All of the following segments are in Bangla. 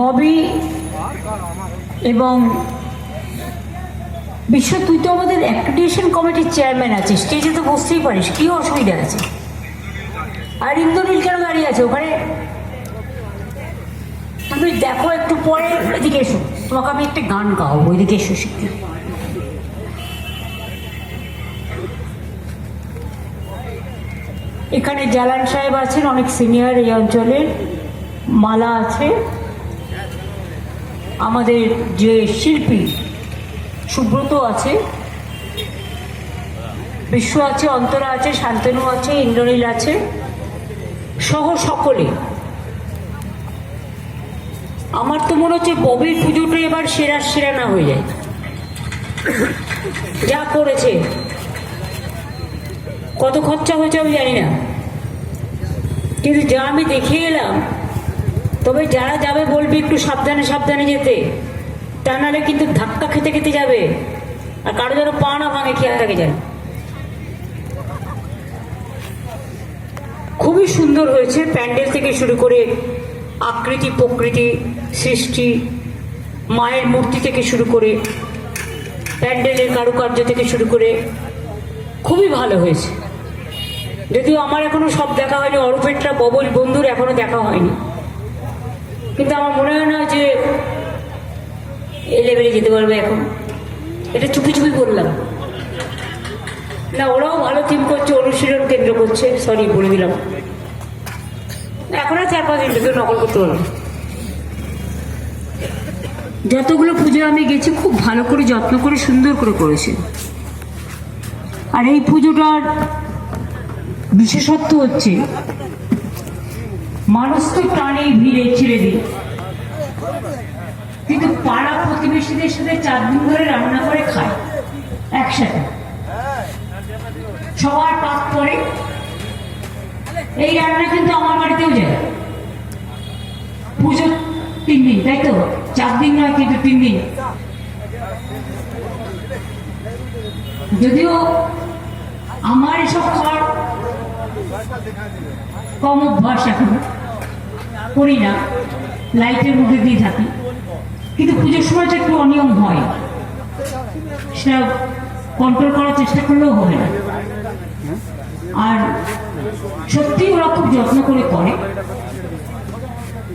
ববি এবং বিশ্ব তুই তো আমাদের অ্যাক্রিডিয়েশন কমিটির চেয়ারম্যান আছে স্টেজে তো বসতেই পারিস, কি অসুবিধা আছে? আর ইন্দ্রনীল কেন দাঁড়িয়ে আছে ওখানে? তুমি দেখো একটু পরে, এদিকে এসো। তোমাকে আমি একটা গান গাও ওইদিকে এসো শিখতে। এখানে জালান সাহেব আছেন, অনেক সিনিয়র এই অঞ্চলের মালা আছে। আমাদের যে শিল্পী সুব্রত আছে। বিশ্ব আছে, অন্তরা আছে, শান্তনু আছে, ইন্দ্রনীল আছে। সহ সকলে। আমার তো মনে হচ্ছে ববির পুজোটা এবার সেরা সেরা না হয়ে যায়। যা করেছে। কত খরচা হয়েছে আমি জানি না। কিন্তু যা আমি দেখে এলাম, তবে যারা যাবে বলবে একটু সাবধানে সাবধানে যেতে। তা নাহলে কিন্তু ধাক্কা খেতে খেতে যাবে। আর কারও যেন পা না ভাঙে, খেয়াল থাকে যায় খুবই সুন্দর হয়েছে প্যান্ডেল থেকে শুরু করে আকৃতি, প্রকৃতি, সৃষ্টি, মায়ের মূর্তি থেকে শুরু করে প্যান্ডেলের কারুকার্য থেকে শুরু করে খুবই ভালো হয়েছে। যদিও আমার এখনও সব দেখা হয়নি, অরূপেরটা ববল বন্ধুর এখনও দেখা হয়নি। কিন্তু আমার মনে হয় না যে এ লেভেলে যেতে পারবে এখন। এটা চুপি চুপি করলাম না, ওরাও ভালো টিম করছে, অনুশীলন কেন্দ্র করছে সরি বলে দিলাম। এখন আর চার পাঁচ কেউ নকল করতে পারবে না। যতগুলো পুজো আমি গেছি, খুব ভালো করে, যত্ন করে, সুন্দর করে করেছে। আর এই পুজোটার বিশেষত্ব হচ্ছে, মানুষ তো টানে, ভিড়ে, ছেড়ে দিই কিন্তু পাড়া প্রতিবেশীদের সাথে চার দিন ধরে রান্না করে খায়, একসাথে। সবার পাক পরে এই রান্না কিন্তু আমার বাড়িতেও যায়। পুজো তিন দিন, তাই তো? চার দিন নয়, কিন্তু তিন দিন। যদিও আমার এসব খাওয়ার কম অভ্যাস এখন করি না। লাইটের মধ্যে দিয়ে থাকি। কিন্তু পুজোর সময় তো একটু অনিয়ম হয়। সেটা কন্ট্রোল করার চেষ্টা করলেও হবে না। আর সত্যি ওরা খুব যত্ন করে করে।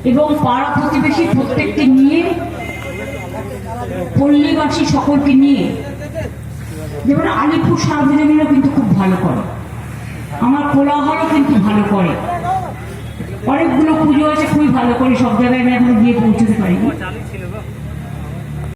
এবং পাড়া প্রতিবেশী প্রত্যেককে নিয়ে, পল্লীবাসী সকলকে নিয়ে, যেমন আলিপুর সার্বজনীনও কিন্তু খুব ভালো করে। আমার কোলাহলও কিন্তু ভালো করে। অনেকগুলো পুজো আছে, খুবই ভালো করে সব জায়গায় আমি এখন গিয়ে পৌঁছতে পারিনি।